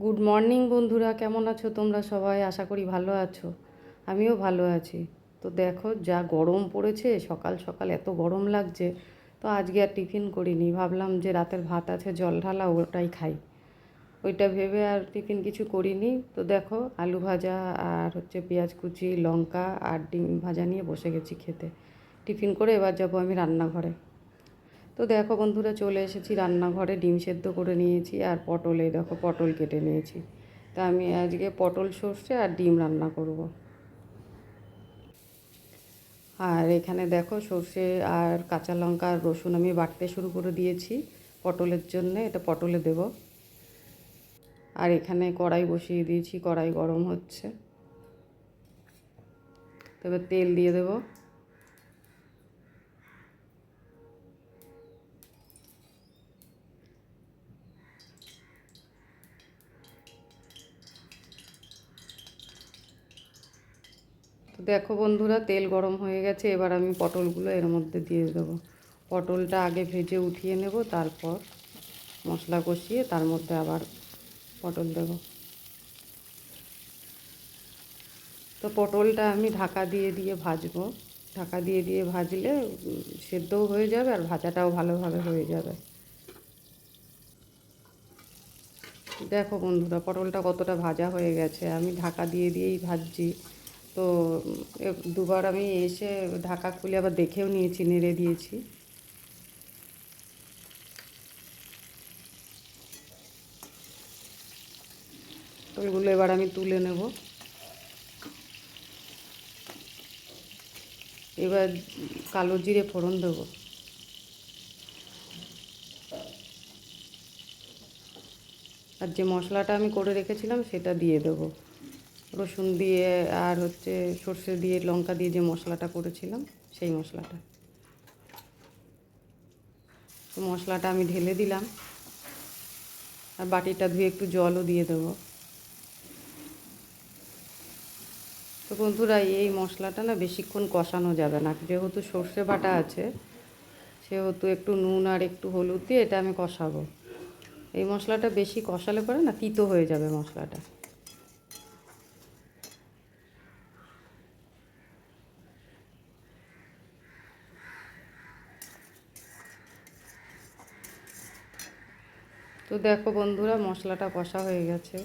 Good morning বন্ধুরা। কেমন আছো তোমরা সবাই? আশা করি ভালো আছো। আমিও ভালো আছি। তো দেখো, যা গরম পড়েছে, সকাল সকাল এত গরম লাগছে, তো আজকে আর টিফিন করিনি। ভাবলাম যে রাতের ভাত আছে, জল ঢালা, ওটাই খাই। ওইটা ভেবে আর টিফিন কিছু করিনি। তো দেখো, আলু ভাজা আর হচ্ছে পেঁয়াজ কুচি, লঙ্কা আর ডিম ভাজা নিয়ে বসে গেছি খেতে। টিফিন করে এবার যাব আমি রান্নাঘরে। তো দেখো বন্ধুরা চলে এসেছি, রান্নাঘরে ডিম সেদ্ধ করে নিয়েছি আর পটলে দেখো পটল কেটে নিয়েছি। তা আমি আজকে পটল, সর্ষে আর ডিম রান্না করব। আর এখানে দেখো সর্ষে আর কাঁচা লঙ্কা আর রসুন আমি বাটতে শুরু করে দিয়েছি পটলের জন্য, এটা পটলে দেব। আর এখানে কড়াই বসিয়ে দিয়েছি, কড়াই গরম হচ্ছে। তবে তেল দিয়ে দেবো। তো দেখো বন্ধুরা, তেল গরম হয়ে গেছে, এবার আমি পটলগুলো এর মধ্যে দিয়ে দেবো। পটলটা আগে ভেজে উঠিয়ে নেব, তারপর মশলা কষিয়ে তার মধ্যে আবার পটল দেব। তো পটলটা আমি ঢাকা দিয়ে দিয়ে ভাজবো। ঢাকা দিয়ে দিয়ে ভাজলে সেদ্ধও হয়ে যাবে আর ভাজাটাও ভালোভাবে হয়ে যাবে। দেখো বন্ধুরা, পটলটা কতটা ভাজা হয়ে গেছে। আমি ঢাকা দিয়ে দিয়েই ভাজছি। তো দুবার আমি এসে ঢাকা খুলে আবার দেখেও নিয়েছি, নেড়ে দিয়েছি। তো এগুলো এবার আমি তুলে নেব। এবার কালো জিরে ফোড়ন দেবো। আর যে মশলাটা আমি করে রেখেছিলাম সেটা দিয়ে দেবো। রসুন দিয়ে আর হচ্ছে সর্ষে দিয়ে লঙ্কা দিয়ে যে মশলাটা করেছিলাম, সেই মশলাটা। তো মশলাটা আমি ঢেলে দিলাম। আর বাটিটা ধুয়ে একটু জলও দিয়ে দেবো। তো বন্ধুরা, এই মশলাটা না বেশিক্ষণ কষানো যাবে না। যেহেতু সর্ষে বাটা আছে, সেহেতু একটু নুন আর একটু হলুদ দিয়ে এটা আমি কষাবো। এই মশলাটা বেশি কষালে পরে না তিতো হয়ে যাবে মশলাটা। তো দেখো বন্ধুরা, মশলাটা কষা হয়ে গেছে।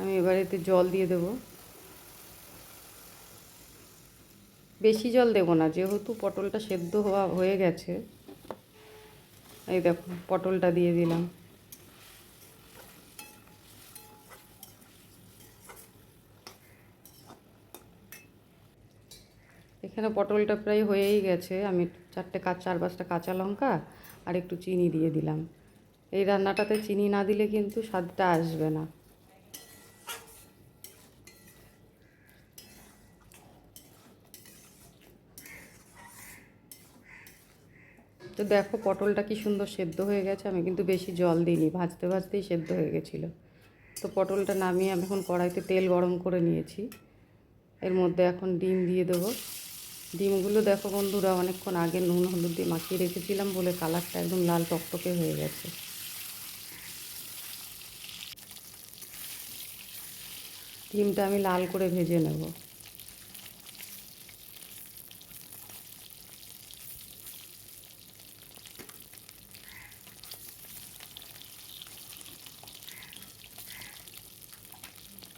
আমি এবার এতে জল দিয়ে দেব। বেশি জল দেব না, যেহেতু পটলটা সেদ্ধ হওয়া হয়ে গেছে। এই দেখো, পটলটা দিয়ে দিলাম। এখানে পটলটা প্রায় হয়েই গেছে। আমি চারটে কাঁচ চার পাঁচটা কাঁচা লঙ্কা আর একটু চিনি দিয়ে দিলাম। এই রান্নাটাতে চিনি না দিলে কিন্তু স্বাদটা আসবে না। তো দেখো পটলটা কি সুন্দর সেদ্ধ হয়ে গেছে। আমি কিন্তু বেশি জল দিইনি, ভাজতে ভাজতেই সেদ্ধ হয়ে গেছিল। তো পটলটা নামিয়ে আমি এখন কড়াইতে তেল গরম করে নিয়েছি। এর মধ্যে এখন ডিম দিয়ে দেবো। ডিমগুলো দেখো বন্ধুরা, অনেকক্ষণ আগে নুন, হলুদ দিয়ে মাখিয়ে রেখেছিলাম বলে কালারটা একদম লাল টকটকে হয়ে গেছে। ডিমটা আমি লাল করে ভেজে নেব।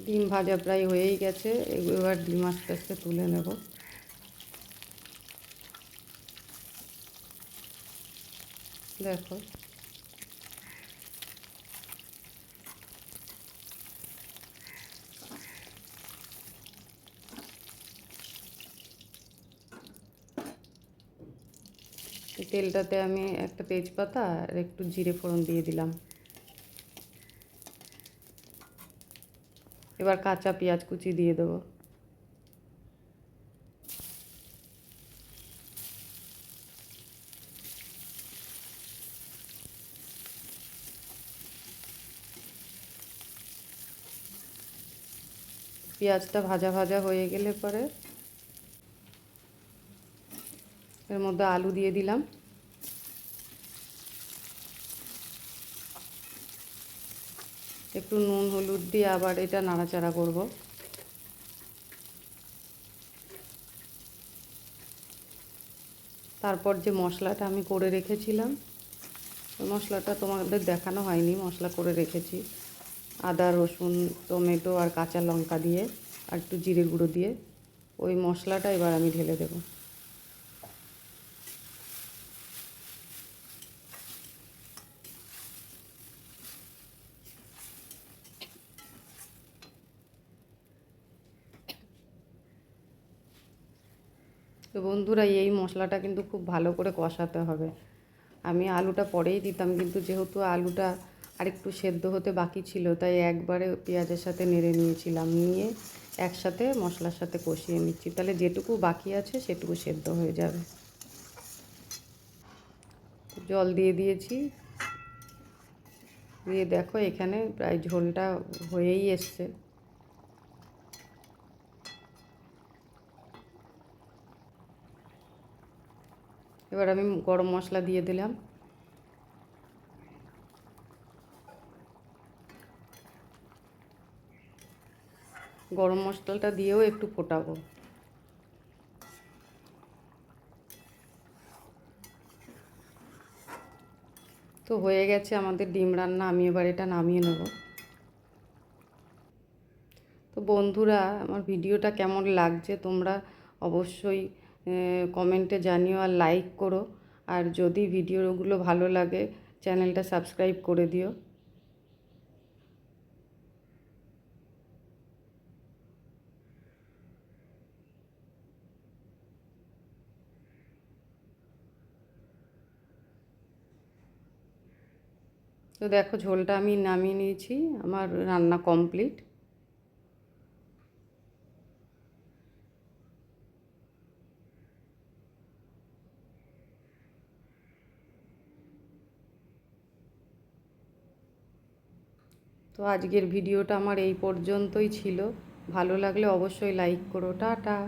ডিম ভাজা প্রায় হয়েই গেছে, এবার ডিম আস্তে আস্তে তুলে নেব। দেখো। তেলটাতে আমি একটা তেজপাতা আর একটু জিরে ফোড়ন দিয়ে দিলাম। এবার কাঁচা পেঁয়াজ কুচি দিয়ে দেবো। পেঁয়াজটা ভাজা ভাজা হয়ে গেলে পরে এর মধ্যে আলু দিয়ে দিলাম। একটু নুন, হলুদ দিয়ে আবার এটা নাড়াচাড়া করব। তারপর যে মশলাটা আমি করে রেখেছিলাম মশলাটা তোমাদের দেখানো হয়নি, মশলা করে রেখেছি। আদা, রসুন, টমেটো আর কাঁচা লঙ্কা দিয়ে আর একটু জিরে গুঁড়ো দিয়ে ওই মশলাটা এবার আমি ঢেলে দেবো। তো বন্ধুরা, এই মশলাটা কিন্তু খুব ভালো করে কষাতে হবে। আমি আলুটা পরেই দিতাম, কিন্তু যেহেতু আলুটা আরেকটু সেদ্ধ হতে বাকি ছিল, তাই একবারে পেঁয়াজের সাথে নেড়ে নিয়েছিলাম, নিয়ে একসাথে মশলার সাথে কষিয়ে নিচ্ছি। তাহলে যেটুকু বাকি আছে সেটুকু সেদ্ধ হয়ে যাবে। জল দিয়ে দিয়েছি। দিয়ে দেখো এখানে প্রায় ঝোলটা হয়েই এসছে। এবার আমি গরম মশলা দিয়ে দিলাম। গরম মশলাটা দিয়েও একটু ফোটাবো। তো হয়ে গেছে আমাদের ডিম রান্না, আমি এবার এটা নামিয়ে নেব। তো বন্ধুরা, আমার ভিডিওটা কেমন লাগছে তোমরা অবশ্যই কমেন্টে জানিও আর লাইক করো। আর যদি ভিডিওগুলো ভালো লাগে, চ্যানেলটা সাবস্ক্রাইব করে দিও। তো দেখো ঝোলটা আমি নামিয়ে নিয়েছি, আমার রান্না কমপ্লিট। তো আজকের ভিডিওটা আমার এই পর্যন্তই ছিল। ভালো লাগলে অবশ্যই লাইক করো, টাটা।